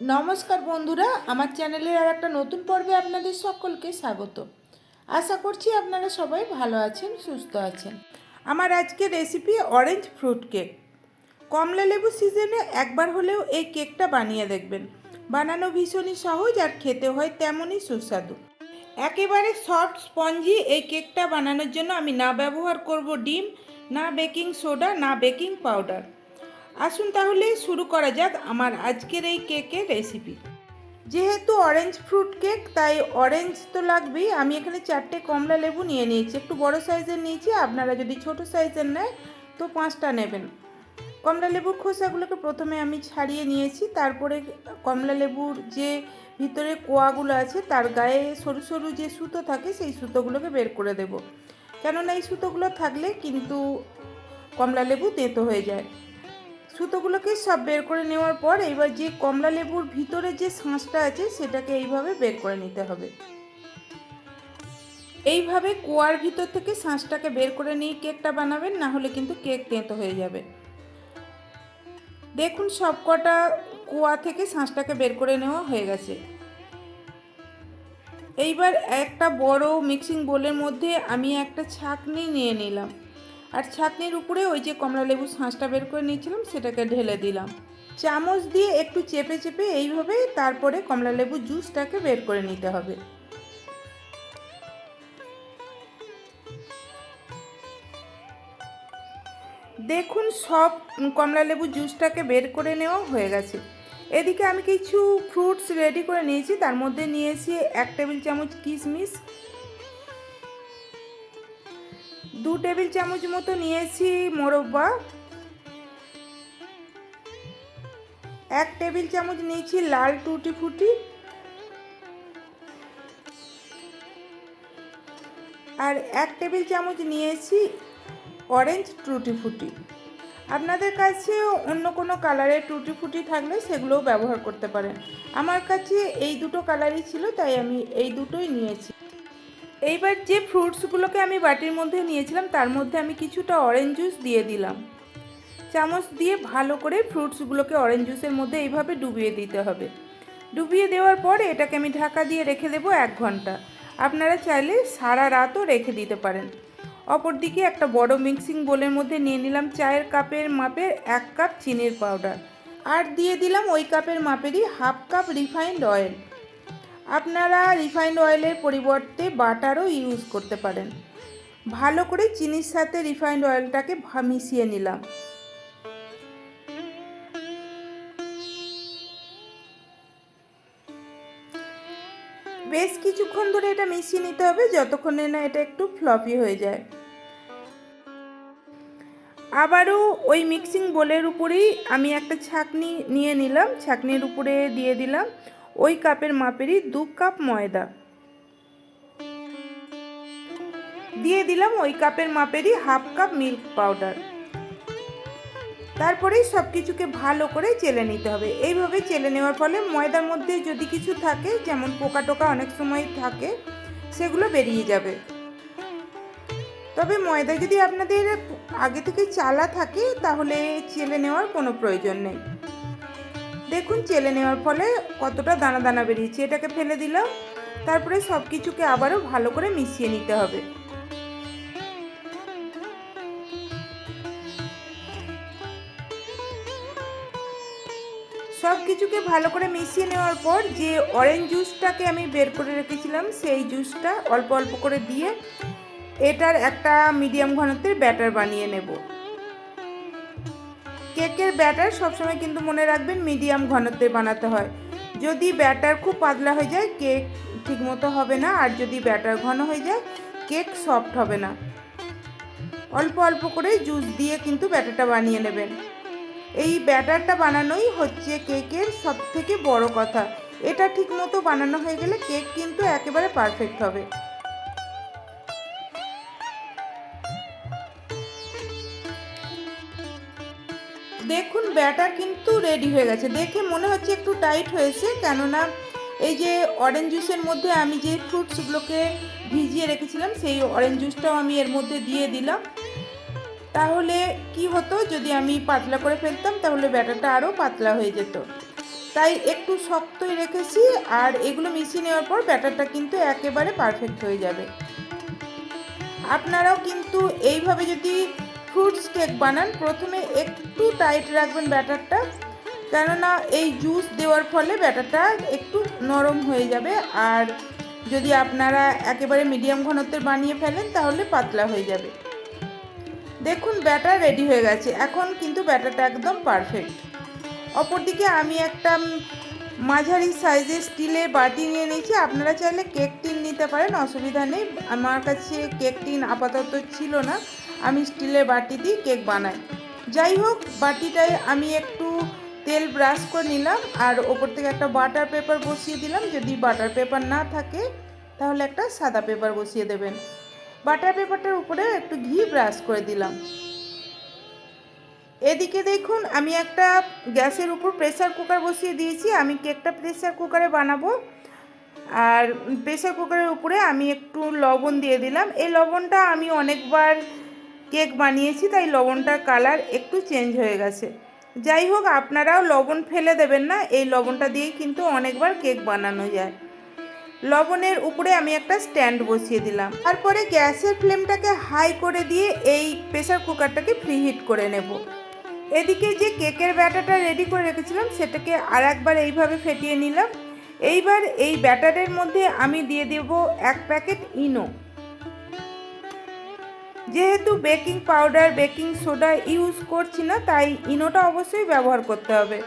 নমস্কার বন্ধুরা, আমার চ্যানেলের আর একটা নতুন পর্বে আপনাদের সকলকে স্বাগত। আশা করছি আপনারা সবাই ভালো আছেন, সুস্থ আছেন। আমার আজকের রেসিপি অরেঞ্জ ফ্রুট কেক কমলা লেবু সিজনে একবার হলেও এই কেকটা বানিয়ে দেখবেন। বানানো ভীষণই সহজ আর খেতে হয় তেমনই সুস্বাদু। একেবারে সফট স্পঞ্জি এই কেকটা বানানোর জন্য আমি না ব্যবহার করব ডিম, না বেকিং সোডা না বেকিং পাউডার আসুন তাহলে শুরু করা যাক আমার আজকের এই কেকের রেসিপি যেহেতু অরেঞ্জ ফ্রুট কেক তাই অরেঞ্জ তো লাগবেই। আমি এখানে চারটে কমলা লেবু নিয়ে নিয়েছি। একটু বড় সাইজের নিয়েছি। আপনারা যদি ছোট সাইজের নেয় তো পাঁচটা নেবেন। কমলা লেবুর খোসাগুলোকে প্রথমে আমি ছাড়িয়ে নিয়েছি। তারপরে কমলা লেবুর যে ভিতরে কোয়াগুলো আছে, তার গায়ে সরু সরু যে সুতো থাকে, সেই সুতোগুলোকে বের করে দেব। কেননা এই সুতোগুলো থাকলে কিন্তু কমলা লেবু তেঁতো হয়ে যায়। সুতোগুলোকে সব বের করে নেওয়ার পর এবার যে কমলা লেবুর ভিতরে যে শাঁসটা আছে সেটাকে এইভাবে বের করে নিতে হবে। এইভাবে কুয়ার ভিতর থেকে শাঁসটাকে বের করে নিয়ে কেকটা বানাবেন, না হলে কিন্তু কেক তেঁতো হয়ে যাবে। দেখুন সবকটা কুয়া থেকে শাঁসটাকে বের করে নেওয়া হয়ে গেছে। এইবার একটা বড় মিক্সিং বোলের মধ্যে আমি একটা ছাঁকনি নিয়ে নিলাম। আর ছাঁকনির উপরে ওই যে কমলা লেবু শাঁসটা বের করে নিয়েছিলাম, সেটাকে ঢেলে দিলাম। চামচ দিয়ে একটু চেপে চেপে এইভাবে তারপরে কমলা লেবু জুসটাকে বের করে নিতে হবে। দেখুন, সব কমলা লেবু জুসটাকে বের করে নেওয়া হয়ে গেছে। এদিকে আমি কিছু ফ্রুটস রেডি করে নিয়েছি, তার মধ্যে নিয়েছি এক টেবিল চামচ কিশমিশ দু টেবিল চামচ মতো নিয়েছি মোরব্বা। এক টেবিল চামচ নিয়েছি লাল টুটি ফুটি। আর এক টেবিল চামচ নিয়েছি অরেঞ্জ টুটি ফুটি। আপনাদের কাছে অন্য কোনো কালারের টুটি ফুটি থাকলে সেগুলোও ব্যবহার করতে পারেন। আমার কাছে এই দুটো কালারই ছিল, তাই আমি এই দুটোই নিয়েছি। এইবার যে ফ্রুটসগুলোকে আমি বাটির মধ্যে নিয়েছিলাম, তার মধ্যে আমি কিছুটা অরেঞ্জ জুস দিয়ে দিলাম। চামচ দিয়ে ভালো করে ফ্রুটসগুলোকে অরেঞ্জ জুসের মধ্যে এইভাবে ডুবিয়ে দিতে হবে। ডুবিয়ে দেওয়ার পর এটাকে আমি ঢাকা দিয়ে রেখে দেবো এক ঘণ্টা। আপনারা চাইলে সারা রাতও রেখে দিতে পারেন। অপরদিকে একটা বড় মিক্সিং বোলের মধ্যে নিয়ে নিলাম চায়ের কাপের মাপের এক কাপ চিনির পাউডার আর দিয়ে দিলাম ওই কাপের মাপেরই হাফ কাপ রিফাইন্ড অয়েল আপনারা রিফাইন্ড অয়েলের পরিবর্তে বাটারও ইউজ করতে পারেন। ভালো করে চিনির সাথে রিফাইন্ড অয়েলটাকে মিশিয়ে নিলাম। বেশ কিছুক্ষণ ধরে এটা মিশিয়ে নিতে হবে, যতক্ষণে না এটা একটু ফ্লপি হয়ে যায়। আবারও ওই মিক্সিং বোলের উপরেই আমি একটা ছাকনি নিয়ে নিলাম, ছাকনির উপরে দিয়ে দিলাম। ওই কাপের মাপেরই দু কাপ ময়দা। দিয়ে দিলাম ওই কাপের মাপেরই হাফ কাপ মিল্ক পাউডার। তারপরেই সব কিছুকে ভালো করে চেলে নিতে হবে। এইভাবে চেলে নেওয়ার ফলে ময়দার মধ্যে যদি কিছু থাকে, যেমন পোকা টোকা অনেক সময় থাকে, সেগুলো বেরিয়ে যাবে। তবে ময়দা যদি আপনাদের আগে থেকে চালা থাকে, তাহলে চেলে নেওয়ার কোনো প্রয়োজন নেই। দেখুন, চেলে নেওয়ার ফলে কতটা দানা দানা বেরিয়েছে। এটাকে ফেলে দিলাম। তারপরে সব কিছুকে আবারও ভালো করে মিশিয়ে নিতে হবে। সব কিছুকে ভালো করে মিশিয়ে নেওয়ার পর যে অরেঞ্জ জুসটাকে আমি বের করে রেখেছিলাম, সেই জুসটা অল্প অল্প করে দিয়ে এটার একটা মিডিয়াম ঘনত্বের ব্যাটার বানিয়ে নেব। কেকের ব্যাটার সবসময় কিন্তু মনে রাখবেন মিডিয়াম ঘনত্বের বানাতে হয়। যদি ব্যাটার খুব পাতলা হয়ে যায়, কেক ঠিকমতো হবে না। আর যদি ব্যাটার ঘন হয়ে যায়, কেক সফট হবে না। অল্প অল্প করে জুস দিয়ে কিন্তু ব্যাটারটা বানিয়ে নেবেন। এই ব্যাটারটা বানানোই হচ্ছে কেকের সব থেকে বড় কথা। এটা ঠিকমতো বানানো হয়ে গেলে কেক কিন্তু একেবারে পারফেক্ট হবে। ব্যাটার কিন্তু রেডি হয়ে গেছে। দেখে মনে হচ্ছে একটু টাইট হয়েছে, কেননা এই যে অরেঞ্জ জুসের মধ্যে আমি যে ফ্রুটসগুলোকে ভিজিয়ে রেখেছিলাম, সেই অরেঞ্জ জুসটাও আমি এর মধ্যে দিয়ে দিলাম। তাহলে কি হতো, যদি আমি পাতলা করে ফেলতাম, তাহলে ব্যাটারটা আরও পাতলা হয়ে যেত। তাই একটু শক্তই রেখেছি, আর এগুলো মিশিয়ে নেওয়ার পর ব্যাটারটা কিন্তু একেবারে পারফেক্ট হয়ে যাবে। আপনারাও কিন্তু এইভাবে যদি ফ্রুটস কেক বানান। প্রথমে একটু টাইট রাখবেন ব্যাটারটা, কেননা এই জুস দেওয়ার ফলে ব্যাটারটা একটু নরম হয়ে যাবে। আর যদি আপনারা একেবারে মিডিয়াম ঘনত্বের বানিয়ে ফেলেন, তাহলে পাতলা হয়ে যাবে। দেখুন, ব্যাটার রেডি হয়ে গেছে। এখন কিন্তু ব্যাটারটা একদম পারফেক্ট অপরদিকে আমি একটা মাঝারি সাইজের স্টিলের বাটি নিয়ে নিয়েছি। আপনারা চাইলে কেক টিন নিতে পারেন, অসুবিধা নেই। আমার কাছে কেক টিন আপাতত ছিল না। আমি স্টিলের বাটি দিয়ে কেক বানাই। যাই হোক, বাটিটায় আমি একটু তেল ব্রাশ করে নিলাম আর ওপর থেকে একটা বাটার পেপার বসিয়ে দিলাম। যদি বাটার পেপার না থাকে, তাহলে একটা সাদা পেপার বসিয়ে দেবেন। বাটার পেপারটার উপরে একটু ঘি ব্রাশ করে দিলাম। এদিকে দেখুন, আমি একটা গ্যাসের উপর প্রেসার কুকার বসিয়ে দিয়েছি। আমি কেকটা প্রেসার কুকারে বানাবো। আর প্রেসার কুকারের উপরে আমি একটু লবণ দিয়ে দিলাম। এই লবণটা আমি অনেকবার কেক বানিয়েছি, তাই লবণটার কালার একটু চেঞ্জ হয়ে গেছে। যাই হোক, আপনারাও লবণ ফেলে দেবেন না, এই লবণটা দিয়েই কিন্তু অনেকবার কেক বানানো যায়। লবণের উপরে আমি একটা স্ট্যান্ড বসিয়ে দিলাম। তারপরে গ্যাসের ফ্লেমটাকে হাই করে দিয়ে এই প্রেসার কুকারটাকে প্রিহিট করে নেব। এদিকে যে কেকের ব্যাটারটা রেডি করে রেখেছিলাম, সেটাকে আর একবার এইভাবে ফেটিয়ে নিলাম। এইবার এই ব্যাটারের মধ্যে আমি দিয়ে দেব এক প্যাকেট ইনো। যেহেতু baking powder, baking soda use করছি না, তাই ইনোটা অবশ্যই ব্যবহার করতে হবে।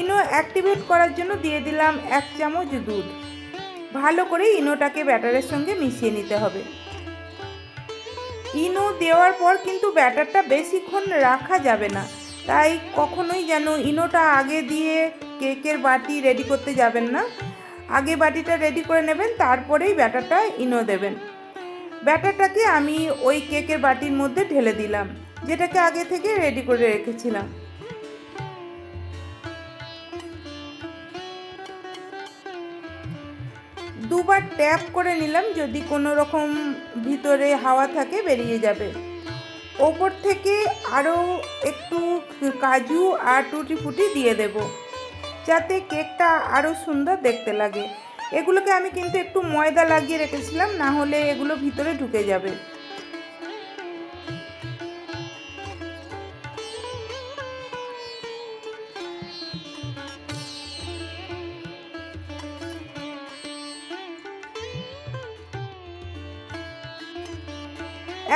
ইনো অ্যাক্টিভেট করার জন্য দিয়ে দিলাম এক চামচ দুধ। ভালো করে ইনোটাকে ব্যাটারের সঙ্গে মিশিয়ে নিতে হবে। ইনো দেওয়ার পর কিন্তু ব্যাটারটা বেশিক্ষণ রাখা যাবে না। তাই কখনোই যেন ইনোটা আগে দিয়ে কেকের বাটি রেডি করতে যাবেন না। আগে বাটিটা রেডি করে নেবেন, তারপরেই ব্যাটারটা ইনো দেবেন। ব্যাটারটাকে আমি ওই কেকের বাটির মধ্যে ঢেলে দিলাম, যেটাকে আগে থেকে রেডি করে রেখেছিলাম। দুবার ট্যাপ করে নিলাম, যদি কোনো রকম ভিতরে হাওয়া থাকে বেরিয়ে যাবে। ওপর থেকে আরও একটু কাজু আর টুটি ফুটি দিয়ে দেব, যাতে কেকটা আরও সুন্দর দেখতে লাগে। এগুলোকে আমি কিন্তু একটু ময়দা লাগিয়ে রেখেছিলাম, না হলে এগুলো ভিতরে ঢুকে যাবে।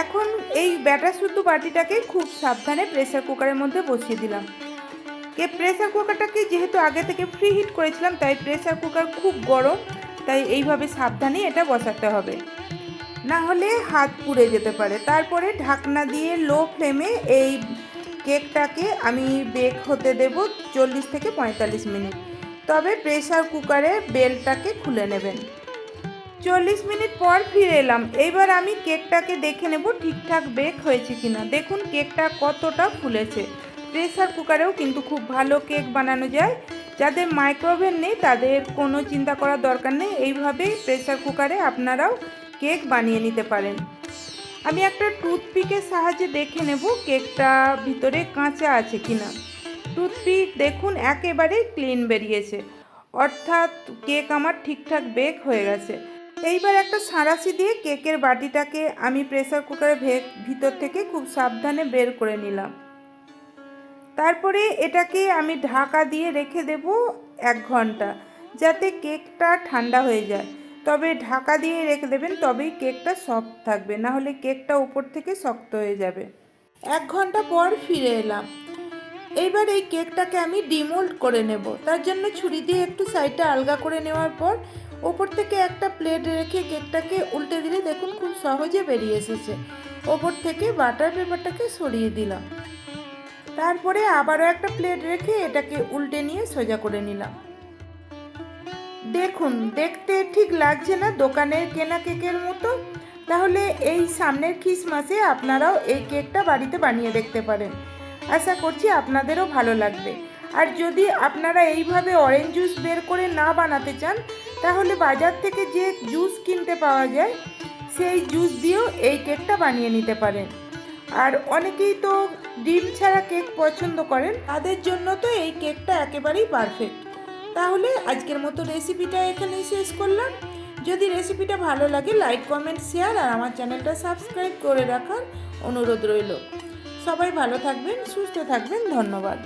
এখন এই ব্যাটার শুদ্ধ বাটিটাকে খুব সাবধানে প্রেসার কুকারের মধ্যে বসিয়ে দিলাম। কে প্রেসার কুকারটাকে যেহেতু আগে থেকে ফ্রি হিট করেছিলাম, তাই প্রেসার কুকার খুব গরম, তাই এইভাবে সাবধানে এটা বসাতে হবে। না হলে হাত পুড়ে যেতে পারে। তারপরে ঢাকনা দিয়ে লো ফ্লেমে এই কেকটাকে আমি বেক হতে দেব চল্লিশ থেকে পঁয়তাল্লিশ মিনিট। তবে প্রেসার কুকারে বেলটাকে খুলে নেবেন। চল্লিশ মিনিট পর ফিরে এলাম। এইবার আমি কেকটাকে দেখে নেব ঠিকঠাক বেক হয়েছে কিনা। দেখুন, কেকটা কতটা ফুলেছে। প্রেসার কুকারেও কিন্তু খুব ভালো কেক বানানো যায়। যাদের মাইক্রোওভেন নেই, তাদের কোনো চিন্তা করার দরকার নেই। এইভাবেই প্রেসার কুকারে আপনারাও কেক বানিয়ে নিতে পারেন। আমি একটা টুথপিকের সাহায্যে দেখে নেব কেকটা ভিতরে কাঁচা আছে কিনা। টুথপিক দেখুন, একেবারেই ক্লিন বেরিয়েছে। অর্থাৎ কেক আমার ঠিকঠাক বেক হয়ে গেছে। এইবার একটা সাঁড়াশি দিয়ে কেকের বাটিটাকে আমি প্রেসার কুকারের ভিতর থেকে খুব সাবধানে বের করে নিলাম। তারপরে এটাকে আমি ঢাকা দিয়ে রেখে দেব এক ঘণ্টা, যাতে কেকটা ঠান্ডা হয়ে যায়। তবে ঢাকা দিয়ে রেখে দেবেন, তবেই কেকটা সফট থাকবে না হলে কেকটা উপর থেকে শক্ত হয়ে যাবে। এক ঘণ্টা পর ফিরে এলাম। এইবার এই কেকটাকে আমি ডিমোল্ড করে নেব। তার জন্য ছুরি দিয়ে একটু সাইডটা আলগা করে নেওয়ার পর, ওপর থেকে একটা প্লেট রেখে কেকটাকে উল্টে দিলে দেখুন খুব সহজে বেরিয়ে এসেছে। ওপর থেকে বাটার পেপারটাকে সরিয়ে দিলাম। তারপরে আবারও একটা প্লেট রেখে এটাকে উল্টে নিয়ে সোজা করে নিলাম। দেখুন, দেখতে ঠিক লাগছে না দোকানের কেনা কেকের মতো। তাহলে এই সামনের খ্রিসমাসে আপনারাও এই কেকটা বাড়িতে বানিয়ে দেখতে পারেন। আশা করছি আপনাদেরও ভালো লাগবে। আর যদি আপনারা এইভাবে অরেঞ্জ জুস বের করে না বানাতে চান, তাহলে বাজার থেকে যে জুস কিনতে পাওয়া যায়, সেই জুস দিয়েও এই কেকটা বানিয়ে নিতে পারেন। আর অনেকেই তো ডিম ছাড়া কেক পছন্দ করেন। তাদের জন্য তো এই কেকটা একেবারেই পারফেক্ট তাহলে আজকের মতো রেসিপিটা এখানেই শেষ করলাম। যদি রেসিপিটা ভালো লাগে লাইক কমেন্ট শেয়ার আর আমার চ্যানেলটা সাবস্ক্রাইব করে রাখার অনুরোধ রইল। সবাই ভালো থাকবেন, সুস্থ থাকবেন, ধন্যবাদ।